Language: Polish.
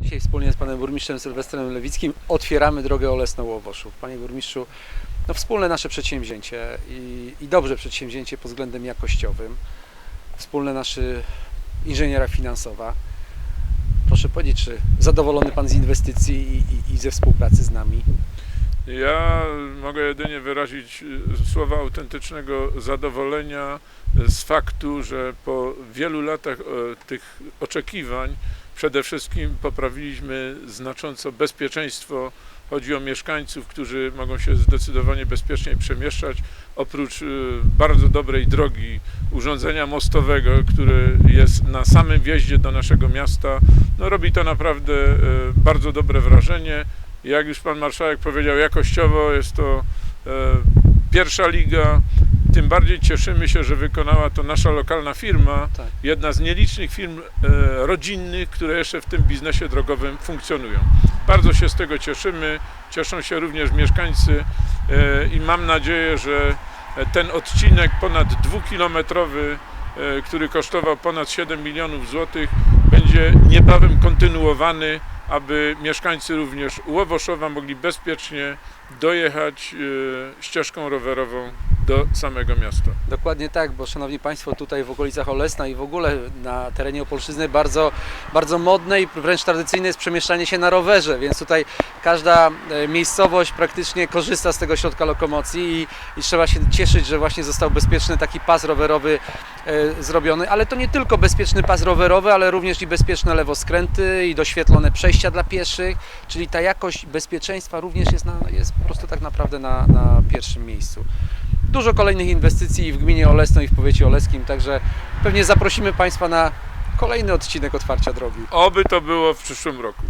Dzisiaj wspólnie z panem burmistrzem Sylwestrem Lewickim otwieramy drogę Olesno-Łowoszów. Panie burmistrzu, no wspólne nasze przedsięwzięcie i, i dobrze przedsięwzięcie pod względem jakościowym. Wspólne nasze inżyniera finansowa. Proszę powiedzieć, czy zadowolony pan z inwestycji i, i, i ze współpracy z nami? Ja mogę jedynie wyrazić y, słowa autentycznego zadowolenia z faktu, że po wielu latach e, tych oczekiwań przede wszystkim poprawiliśmy znacząco bezpieczeństwo. Chodzi o mieszkańców, którzy mogą się zdecydowanie bezpieczniej przemieszczać. Oprócz y, bardzo dobrej drogi, urządzenia mostowego, które jest na samym wjeździe do naszego miasta, no robi to naprawdę y, bardzo dobre wrażenie. Jak już pan marszałek powiedział, jakościowo jest to e, pierwsza liga. Tym bardziej cieszymy się, że wykonała to nasza lokalna firma, Tak. jedna z nielicznych firm e, rodzinnych, które jeszcze w tym biznesie drogowym funkcjonują. Bardzo się z tego cieszymy, cieszą się również mieszkańcy e, i mam nadzieję, że ten odcinek ponad dwukilometrowy, e, który kosztował ponad 7 milionów złotych, będzie niebawem kontynuowany, aby mieszkańcy również Łowoszowa mogli bezpiecznie dojechać e, ścieżką rowerową do samego miasta. Dokładnie tak, bo szanowni państwo, tutaj w okolicach Olesna i w ogóle na terenie Opolszczyzny bardzo, bardzo modne i wręcz tradycyjne jest przemieszczanie się na rowerze, więc tutaj każda e, miejscowość praktycznie korzysta z tego środka lokomocji i, i trzeba się cieszyć, że właśnie został bezpieczny taki pas rowerowy e, zrobiony, ale to nie tylko bezpieczny pas rowerowy, ale również i bezpieczne lewoskręty i doświetlone przejścia dla pieszych, czyli ta jakość bezpieczeństwa również jest, na, jest po prostu tak naprawdę na, na pierwszym miejscu dużo kolejnych inwestycji w gminie Olesno i w powiecie oleskim, także pewnie zaprosimy Państwa na kolejny odcinek otwarcia drogi. Oby to było w przyszłym roku.